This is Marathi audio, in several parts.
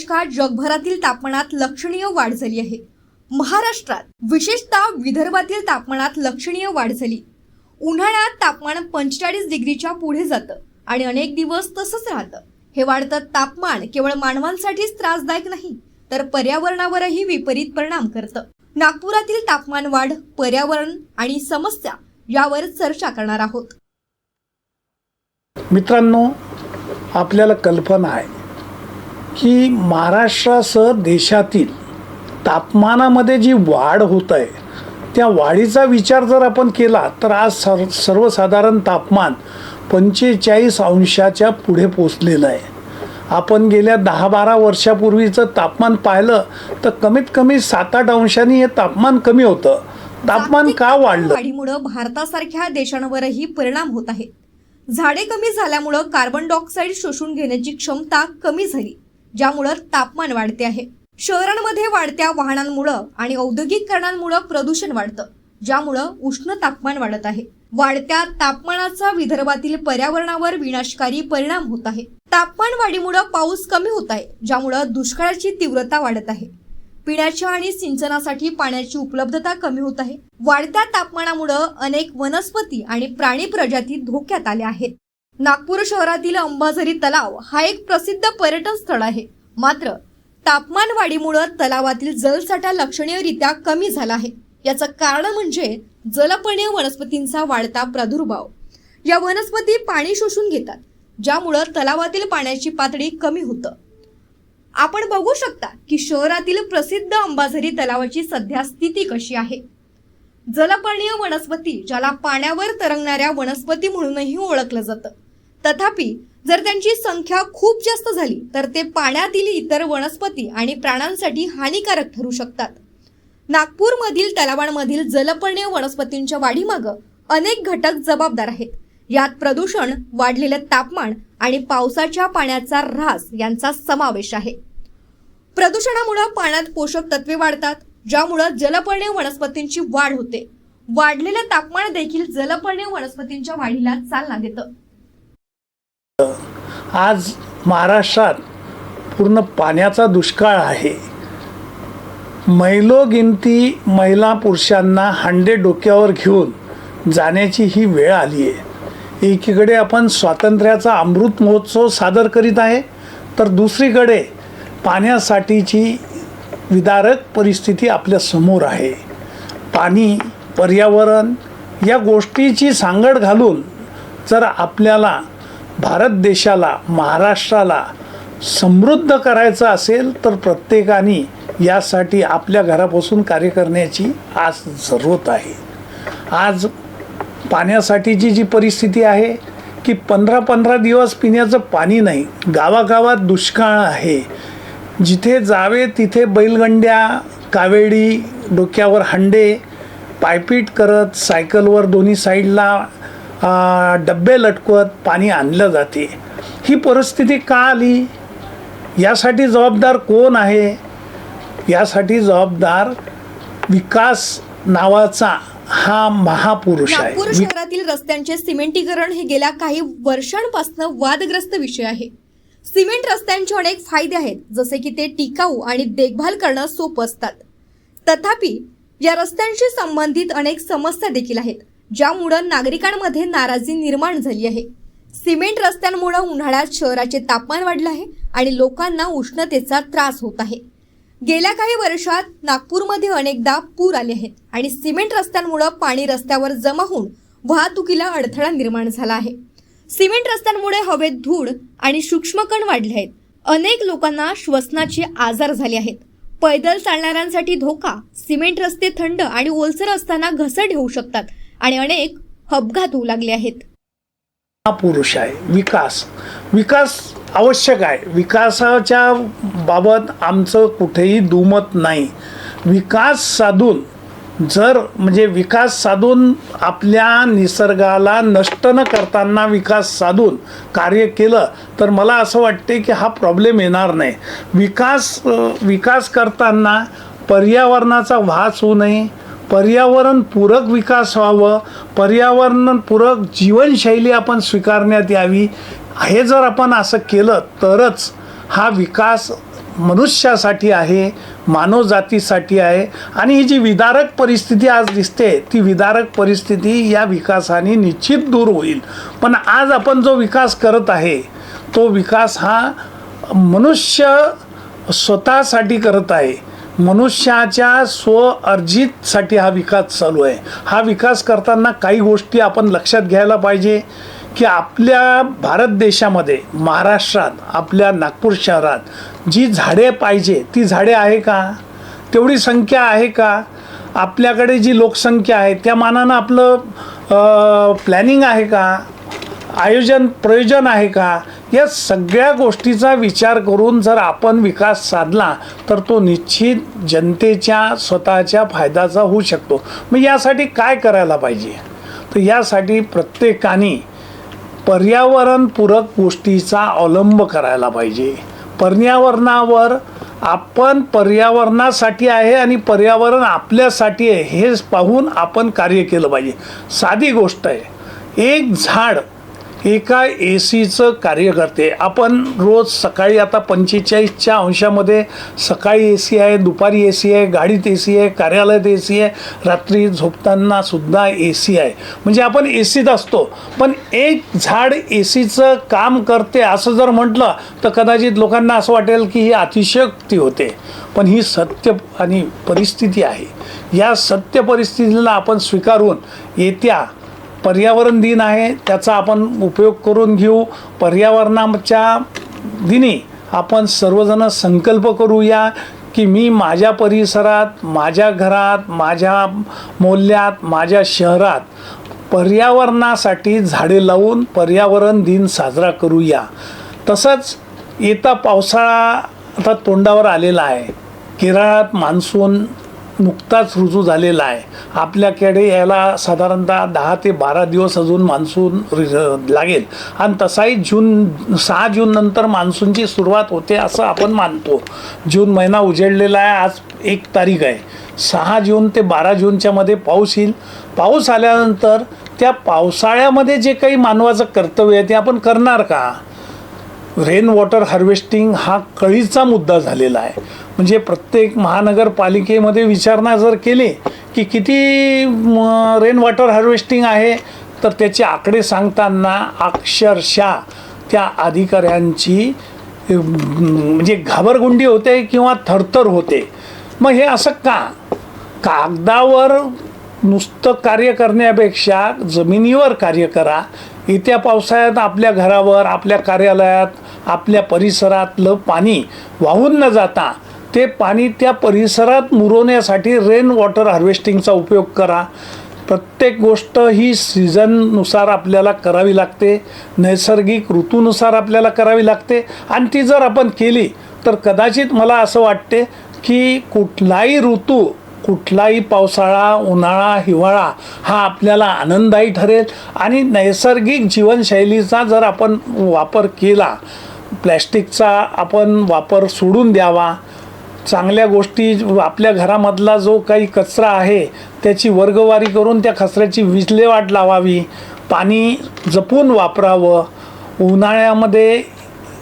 दशकात जगभरातील तापमानात लक्षणीय वाढ झाली आहे. महाराष्ट्रात विशेषतः विदर्भातील तापमानात लक्षणीय वाढ झाली. उन्हाळ्यात तापमान पंचेचाळीस डिग्रीच्या पुढे जातं आणि अनेक दिवस तसंच राहतं. हे वाढतं तापमान केवळ मानवांसाठीच त्रासदायक नाही तर पर्यावरणावरही विपरीत परिणाम करतं. नागपुरातील तापमान वाढ पर्यावरण आणि समस्या यावर चर्चा करणार आहोत. मित्रांनो आपल्याला कल्पना आहे. की महाराष्ट्रासह देशातील तापमानामध्ये जी वाढ होत आहे त्या वाढीचा विचार जर आपण केला तर आज सर सर्वसाधारण तापमान पंचेचाळीस अंशाच्या पुढे पोचलेलं आहे. आपण गेल्या दहा बारा वर्षापूर्वीचं तापमान पाहिलं तर कमीत कमी सात आठ अंशांनी हे तापमान कमी होतं. तापमान का वाढलं? वाढीमुळे भारतासारख्या देशांवरही परिणाम होत आहेत झाडे कमी झाल्यामुळं कार्बन डायऑक्साईड शोषून घेण्याची क्षमता कमी झाली. ज्यामुळं तापमान वाढते आहे. शहरांमध्ये वाढत्या वाहनांमुळं आणि औद्योगिकरणांमुळं प्रदूषण वाढतं ज्यामुळं उष्ण तापमान वाढत आहे. वाढत्या तापमानाचा विदर्भातील पर्यावरणावर विनाशकारी परिणाम होत आहे. तापमान वाढीमुळं पाऊस कमी होत आहे ज्यामुळं दुष्काळाची तीव्रता वाढत आहे. पिण्याच्या आणि सिंचनासाठी पाण्याची उपलब्धता कमी होत आहे. वाढत्या तापमानामुळं अनेक वनस्पती आणि प्राणी प्रजाती धोक्यात आल्या आहेत. नागपूर शहरातील अंबाझरी तलाव हा एक प्रसिद्ध पर्यटन स्थळ आहे. मात्र तापमान वाढीमुळं तलावातील जलसाठा लक्षणीयरित्या कमी झाला आहे. याचं कारण म्हणजे जलपणीय वनस्पतींचा वाढता प्रादुर्भाव. या वनस्पती पाणी शोषून घेतात ज्यामुळं तलावातील पाण्याची पातळी कमी होतं. आपण बघू शकता की शहरातील प्रसिद्ध अंबाझरी तलावाची सध्या स्थिती कशी आहे. जलपर्णीय वनस्पती ज्याला पाण्यावर तरंगणाऱ्या वनस्पती म्हणूनही ओळखलं जातं. तथापि जर त्यांची संख्या खूप जास्त झाली तर ते पाण्यातील इतर वनस्पती आणि प्राण्यांसाठी हानिकारक ठरू शकतात. नागपूरमधील तलावांमधील जलपर्णीय वनस्पतींच्या वाढीमागं अनेक घटक जबाबदार आहेत. यात प्रदूषण वाढलेलं तापमान आणि पावसाच्या पाण्याचा ऱ्हास यांचा समावेश आहे. प्रदूषणामुळे पाण्यात पोषक तत्वे वाढतात ज्यामुळं जलपर्णीय वनस्पतींची वाढ होते. वाढलेलं तापमान देखील जलपर्णीय वनस्पतींच्या वाढीला चालना देतं. आज महाराष्ट्रात पूर्ण पाण्याचा दुष्काळ आहे. मैलोगिनती महिला पुरुषांना हांडे डोक्यावर घेऊन जाण्याची ही वेळ आली आहे. एकीकडे आपण स्वातंत्र्याचा अमृत महोत्सव सादर करीत आहे तर दुसरीकडे पाण्यासाठीची विदारक परिस्थिती आपल्यासमोर आहे. पाणी पर्यावरण या गोष्टीची सांगड घालून जर आपल्याला भारत देशाला महाराष्ट्राला समृद्ध करायचं असेल तर प्रत्येकाने यासाठी आपल्या घरापासून कार्य करण्याची आज जरूरत आहे. आज पाण्यासाठीची जी परिस्थिती आहे की पंधरा पंधरा दिवस पिण्याचं पाणी नाही गावागावात दुष्काळ आहे. जिथे जावे तिथे बैलगंड्या कावेडी डोक्यावर हंडे पायपीट करत सायकलवर दोन्ही साईडला डब्बे लटकवत पाणी आणलं जाते. ही परिस्थिती का आली? यासाठी जबाबदार कोण आहे? यासाठी जबाबदार विकास नावाचा हा महापुरुष आहे. नागपूर शहरातील रस्त्यांचे सिमेंटीकरण हे गेल्या काही वर्षांपासून वादग्रस्त विषय आहे. सिमेंट रस्त्यांचे अनेक फायदे आहेत जसे की ते टिकाऊ आणि देखभाल करणं सोपं असतात. तथापि या रस्त्यांशी संबंधित अनेक समस्या देखील आहेत. ज्यामुळं नागरिकांमध्ये नाराजी निर्माण झाली आहे. सिमेंट रस्त्यांमुळे उन्हाळ्यात शहराचे तापमान वाढलं आहे आणि लोकांना उष्णतेचा त्रास होत आहे. गेल्या काही वर्षात नागपूरमध्ये अनेकदा पूर आले आहेत आणि सिमेंट रस्त्यांमुळे पाणी रस्त्यावर जमा होऊन वाहतुकीला अडथळा निर्माण झाला आहे. सिमेंट रस्त्यांमुळे हवेत धूळ आणि सूक्ष्मकण वाढले आहेत. अनेक लोकांना श्वसनाचे आजार झाले आहेत. पैदल चालणाऱ्यांसाठी धोका सिमेंट रस्ते थंड आणि ओलसर असताना घसट होऊ शकतात. आणि अनेक अपघात होऊ लागले आहेत. हा पुरुष आहे. विकास. विकास आवश्यक आहे. विकासाच्या बाबत आमचं कुठेही दुमत नाही. विकास साधून जर म्हणजे विकास साधून आपल्या निसर्गाला नष्ट न करताना विकास साधून कार्य केलं तर मला असं वाटते की हा प्रॉब्लेम येणार नाही. विकास विकास करताना पर्यावरणाचा वास होऊ नये पर्यावरणपूरक विकास व्हावं पर्यावरणपूरक जीवनशैली आपण स्वीकारण्यात यावी. हे जर आपण असं केलं तरच हा विकास मनुष्यासाठी आहे मानवजातीसाठी आहे. आणि ही जी विदारक परिस्थिती आज दिसते ती विदारक परिस्थिती या विकासाने निश्चित दूर होईल. पण आज आपण जो विकास करत आहे तो विकास हा मनुष्य स्वतःसाठी करत आहे. मनुष्याच्या स्व अर्जितसाठी हा विकास चालू आहे. हा विकास करताना काही गोष्टी आपण लक्षात घ्यायला पाहिजे की आपल्या भारत देशामध्ये महाराष्ट्रात आपल्या नागपूर शहरात जी झाडे पाहिजे ती झाडे आहे का? तेवढी संख्या आहे का? आपल्याकडे जी लोकसंख्या आहे त्या मानानं आपलं प्लॅनिंग आहे का? आयोजन प्रयोजन आहे का? या सगळ्या गोष्टीचा विचार करून जर आपण विकास साधला तर तो निश्चित जनतेच्या स्वतःच्या फायद्याचा होऊ शकतो. मग यासाठी काय करायला पाहिजे? तर यासाठी प्रत्येकाने पर्यावरणपूरक गोष्टीचा अवलंब करायला पाहिजे. पर्यावरणावर आपण पर्यावरणासाठी आहे आणि पर्यावरण आपल्यासाठी आहे हे पाहून आपण कार्य केलं पाहिजे. साधी गोष्ट आहे. एक झाड एका ए सीचं कार्य करते. आपण रोज सकाळी आता पंचेचाळीसच्या अंशामध्ये सकाळी ए सी आहे दुपारी ए सी आहे गाडीत ए सी आहे कार्यालयात ए सी आहे रात्री झोपताना सुद्धा ए सी आहे. म्हणजे आपण ए सीत असतो. पण एक झाड ए सीचं काम करते असं जर म्हटलं तर कदाचित लोकांना असं वाटेल की ही अतिशयोक्ती होते. पण ही सत्य आणि परिस्थिती आहे. या सत्य परिस्थितीला आपण स्वीकारून येत्या पर्यावरण दिन आहे त्याचा आपण उपयोग करून घेऊ. पर्यावरणाच्या दिनी आपण सर्वजण संकल्प करूया की मी माझ्या परिसरात माझ्या घरात माझ्या मोल्यात माझ्या शहरात पर्यावरणासाठी झाडे लावून पर्यावरण दिन साजरा करूया. तसंच येता पावसाळा आता तोंडावर आलेला आहे. केरळात मान्सून नुकताच रुजू झालेला आहे. आपल्याकडे याला साधारणतः दहा ते बारा दिवस अजून मान्सून लागेल. आणि तसाही जून सहा जून नंतर मान्सूनची सुरुवात होते असं आपण मानतो. जून महिना उजेडलेला आहे आज एक तारीख आहे. सहा जून ते बारा जूनच्या मध्ये पाऊस येईल. पाऊस आल्यानंतर त्या पावसाळ्यामध्ये जे काही मानवाचं कर्तव्य आहे ते आपण करणार का? रेन वॉटर हार्वेस्टिंग हा कळीचा मुद्दा झालेला आहे. म्हणजे प्रत्येक महानगरपालिकेमध्ये विचारणा जर केली की किती रेन वॉटर हार्वेस्टिंग आहे तर त्याचे आकडे सांगताना अक्षरशः त्या अधिकाऱ्यांची म्हणजे घाबरगुंडी होते किंवा थरथर होते. मग हे असं का? कागदावर नुसतं कार्य करण्यापेक्षा जमिनीवर कार्य करा येत्या पावसाळ्यात आपल्या घरावर आपल्या कार्यालयात आपल्या परिसरातलं पाणी वाहून न जाता ते पाणी त्या परिसरात मुरवण्यासाठी रेन वॉटर हार्वेस्टिंगचा उपयोग करा. प्रत्येक गोष्ट ही सीझननुसार आपल्याला करावी लागते. नैसर्गिक ऋतूनुसार आपल्याला करावी लागते. आणि ती जर आपण केली तर कदाचित मला असं वाटते की कुठलाही ऋतू कुठलाही पावसाळा उन्हाळा हिवाळा हा आपल्याला आनंददायी ठरेल आणि नैसर्गिक जीवनशैलीचा जर आपण वापर केला प्लॅस्टिकचा आपण वापर सोडून द्यावा चांगल्या गोष्टी आपल्या घरामधला जो काही कचरा आहे त्याची वर्गवारी करून त्या कचऱ्याची विल्हेवाट लावावी पाणी जपून वापरावं उन्हाळ्यामध्ये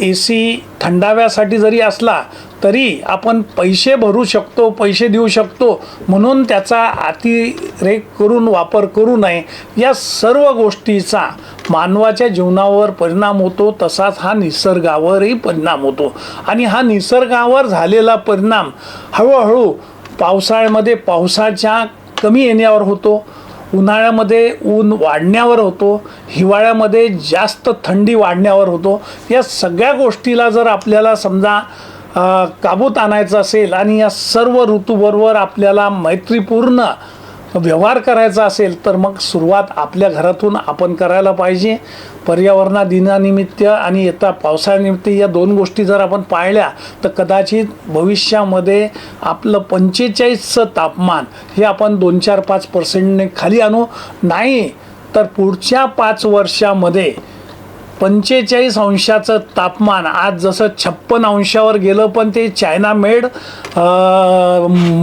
ए सी थंडाव्यासाठी जरी असला तरी आपण पैसे भरू शकतो पैसे देऊ शकतो. म्हणून त्याचा अतिरेक करून वापर करू नये. या सर्व गोष्टीचा मानवाच्या जीवनावर परिणाम होतो तसाच हा निसर्गावरही परिणाम होतो. आणि हा निसर्गावर झालेला परिणाम हळूहळू पावसाळ्यामध्ये पावसाच्या कमी येण्यावर होतो. उन्हाळ्यामध्ये ऊन वाढण्यावर होतो हिवाळ्यामध्ये जास्त थंडी वाढण्यावर होतो. या सगळ्या गोष्टीला जर आपल्याला समजा काबूत आणायचं असेल आणि या सर्व ऋतूबरोबर आपल्याला मैत्रीपूर्ण व्यवहार करायचा असेल तर मग सुरुवात आपल्या घरातून आपण करायला पाहिजे. पर्यावरणा दिनानिमित्त आणि येता पावसाळ्यानिमित्त या दोन गोष्टी जर आपण पाळल्या तर कदाचित भविष्यामध्ये आपलं पंचेचाळीसचं तापमान हे आपण दोन चार पाच पर्सेंटने खाली आणू. नाही तर पुढच्या पाच वर्षामध्ये पंचेचाळीस अंशाचं तापमान आज जसं छप्पन अंशावर गेलं पण ते चायना मेड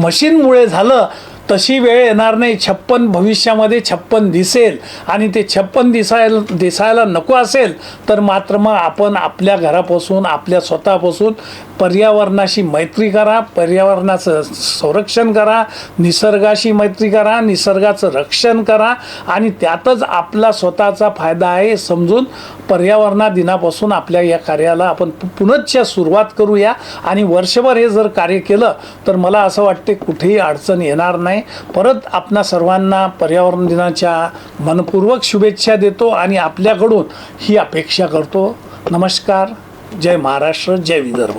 मशीनमुळे झालं तशी वेळ येणार नाही. छप्पन भविष्यामध्ये छप्पन दिसेल आणि ते छप्पन दिसायला दिसायला नको असेल तर मात्र मग आपण आपल्या घरापासून आपल्या स्वतःपासून पर्यावरणाशी मैत्री करा पर्यावरणाचं संरक्षण करा निसर्गाशी मैत्री करा निसर्गाचं रक्षण करा आणि त्यातच आपला स्वतःचा फायदा आहे समजून पर्यावरणा दिनापासून आपल्या या कार्याला आपण पुनश्च सुरुवात करूया. आणि वर्षभर हे जर कार्य केलं तर मला असं वाटते कुठेही अडचण येणार नाही. परत आपणा सर्वांना पर्यावरण दिनाच्या मनपूर्वक शुभेच्छा देतो आणि आपल्याकडून ही अपेक्षा करतो. नमस्कार. जय महाराष्ट्र जय विदर्भ.